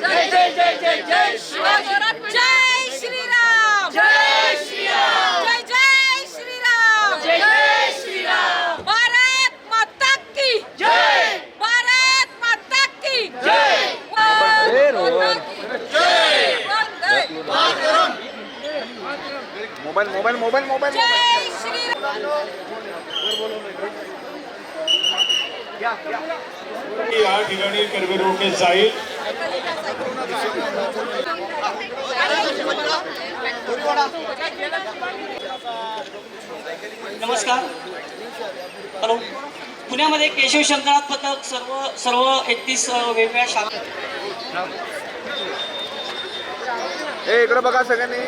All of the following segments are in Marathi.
जय जय जय जय जय शिवाजी। जय श्रीराम। जय श्रीराम। जय जय श्रीराम। जय जय श्रीराम। भारत माता की। जय। भारत माता की। जय। भारत माता की वंदे मोबाईल मोबाईल मोबाईल मोबाईल जय श्रीराम। या ठिकाणी कर्मरोडने जाईल. नमस्कार हॅलो पुण्यामध्ये केशव शंकरनाथ पथक सर्व सर्व एकतीस वेगवेगळ्या शाखा ए इकडे बघा सगळ्यांनी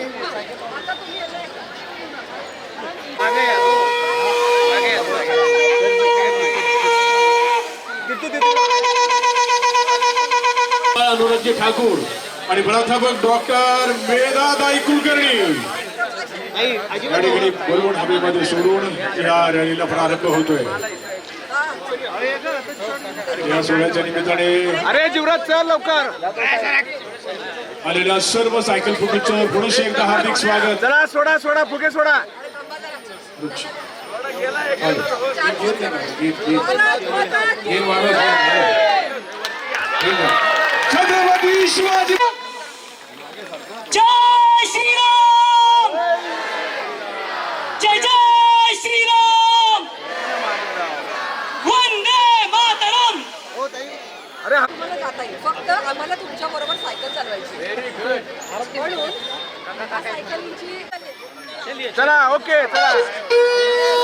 अनुराजी ठाकूर आणि प्राध्यापक डॉक्टर मेधादाई कुलकर्णी या ठिकाणी हवेमध्ये सोडून या रॅलीला प्रारंभ होतोय या सोहळ्याच्या निमित्ताने अरे जीवराज चल लवकर आलेल्या सर्व सायकल फुटीचं पुरुष एकदा हार्दिक स्वागत चला सोडा सोडा फुगे सोडा गीत गीत गीत गीत. छत्रपती शिवाजी जय श्रीराम। जय जय श्रीराम। वंदे मातरम। अरे आम्हाला जाता येईल. फक्त आम्हाला तुमच्या बरोबर सायकल चालवायची म्हणून सायकलची चला ओके चला.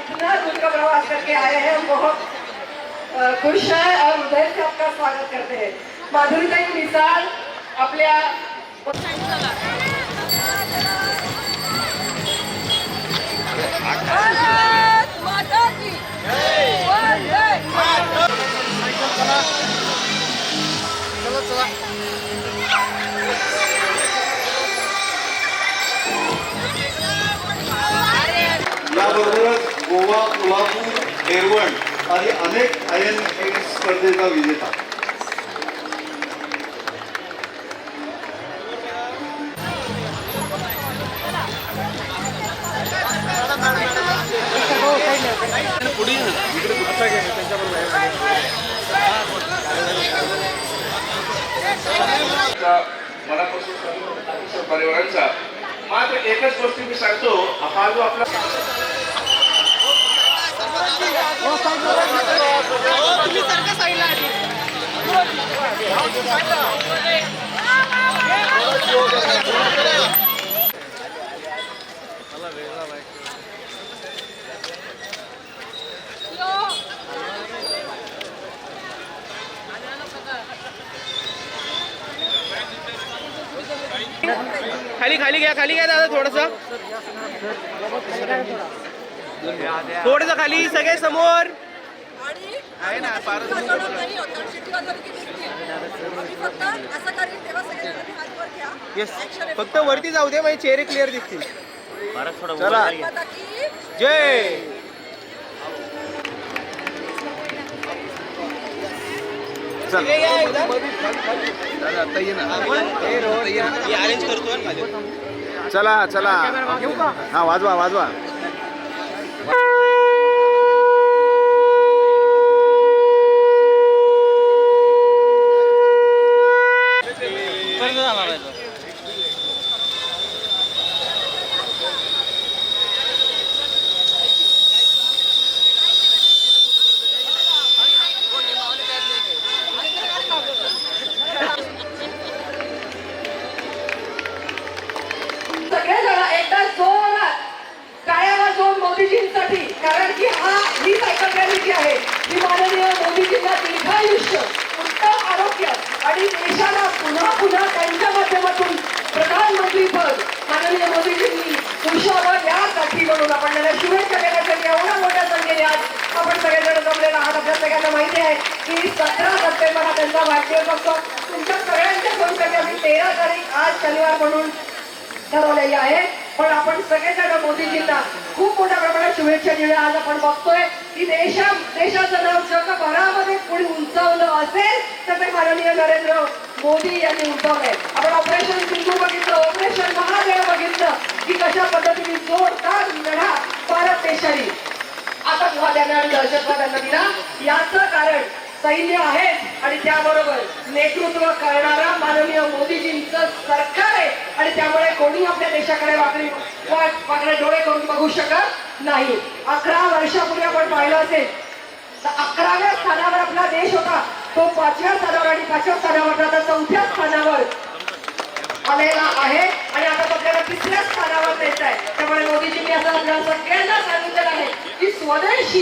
अपना दूर का प्रवास करके आए हैं हम बहुत खुश हैं और हृदय से आपका स्वागत करते हैं। माधुरीताई मिसाळ आपल्या भारत माता गोवा कोल्हापूर एरवण आणि अनेक आय एन एक्स स्पर्धेचा विजेता. मनापासून परिवारांचा. मात्र एकच गोष्टी मी सांगतो हा जो आपला खाली खाली घ्या खाली घ्या दादा थोडस. थोडस खाली सगळे समोर. आणि वाजवणार नाही होतं शिट्टी वाजवली की दिसतील आम्ही फक्त असं करीन तेव्हा सगळे जण हात वर घ्या. येस आहे. फक्त वरती जाऊ दे माझे चेहरे क्लिअर दिसतील. चला. जय. चला. चला हा वाजवा वाजवा. आणि देशाला पुन्हा पुन्हा त्यांच्या माध्यमातून प्रधानमंत्री पद माननीय मोदीजींनी पुरुषावर यासाठी म्हणून आपण त्याला शुभेच्छा देण्यासाठी एवढ्या मोठ्या संख्येने आज आपण सगळेजण जमलेला आहात. आपल्या सगळ्यांना माहिती आहे की सतरा सप्टेंबरला त्यांचा वाढदिवस असतो. तुमच्या सगळ्यांच्या स्वरूपाची आम्ही तेरा तारीख आज शनिवार म्हणून ठरवलेली आहे. पण आपण सगळेजण मोदीजींना खूप मोठ्या प्रमाणात शुभेच्छा देऊया. आज आपण बघतोय की देशा देशाचं नाव जगभरामध्ये कोणी उंचावलं असेल तर ते माननीय नरेंद्र मोदी यांनी उंचावलंय. आपण ऑपरेशन सिंधू बघितलं ऑपरेशन महादेव बघितलं की कशा पद्धतीने जोरदार लढा भारत देशाने. आतंकवाद्यांना आणि दहशतवाद्यांना दिला. याचं कारण सैन्य आहे आणि त्याबरोबर नेतृत्व करणारा माननीय मोदीजींचं सरकार आहे. आणि त्यामुळे कोणी आपल्या देशाकडे वाकडी वाकडे डोळे करून बघू शकत नाही. अकरा वर्षापूर्वी आपण पाहिलं असेल तर अकराव्या स्थानावर आपला देश होता. तो पाचव्या स्थानावर आणि पाचव्या स्थानावर आता चौथ्या स्थानावर आलेला आहे. आणि आता आपल्याला तिसऱ्या स्थानावर द्यायचं आहे त्यामुळे मोदीजींनी असं आपल्याला सगळ्यांना सांगितलं आहे की स्वदेशी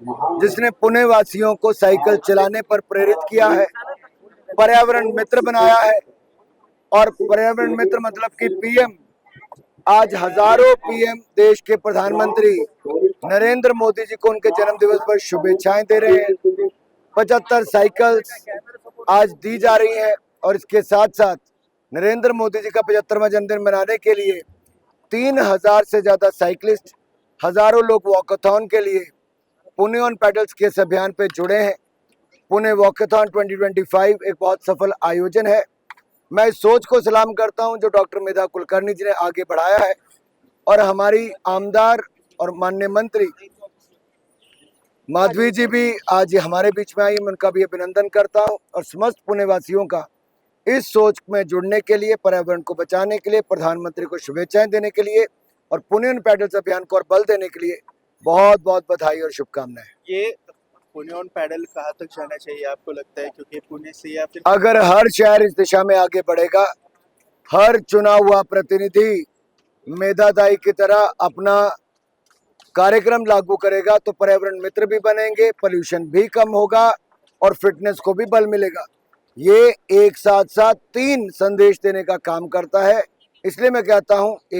जिसने पुणे वासियों को साइकिल चलाने पर प्रेरित किया है, पर्यावरण मित्र बनाया है, और पर्यावरण मित्र मतलब कि पीएम। आज हज़ारों पीएम देश के प्रधानमंत्री नरेंद्र मोदी जी को उनके जन्म दिवस पर शुभेच्छाएँ दे रहे हैं। पचहत्तर साइकिल्स आज दी जा रही है, और इसके साथ साथ नरेंद्र मोदी जी का पचहत्तरवा जन्मदिन मनाने के लिए तीन हज़ार से ज़्यादा साइकिलिस्ट, हज़ारों लोग वॉकथॉन के लिए पुणे ऑन पैडल्स के इस अभियान पे जुड़े हैं। पुणे वॉकथॉन 2025 एक बहुत सफल आयोजन है। मैं इस सोच को सलाम करता हूँ जो डॉक्टर मेधा कुलकर्णी जी ने आगे बढ़ाया है और हमारी आमदार और माननीय मंत्री माधवी जी भी आज हमारे बीच में आई। मैं उनका भी अभिनंदन करता हूँ और समस्त पुणे वासियों का इस सोच में जुड़ने के लिए, पर्यावरण को बचाने के लिए, प्रधानमंत्री को शुभेच्छाएँ देने के लिए और पुणे पैडल्स अभियान को और बल देने के लिए बहुत बहुत बधाई और शुभकामनाएँ। ये पुणे ऑन पैडल कहाँ तक जाना चाहिए आपको लगता है? क्योंकि पुणे से या फिर अगर हर शहर इस दिशा में आगे बढ़ेगा हर चुना हुआ प्रतिनिधि मेधादाई की तरह अपना कार्यक्रम लागू करेगा तो पर्यावरण मित्र भी बनेंगे पोल्यूशन भी कम होगा और फिटनेस को भी बल मिलेगा। ये एक साथ साथ तीन संदेश देने का काम करता है। इसलिए मैं कहता हूँ एक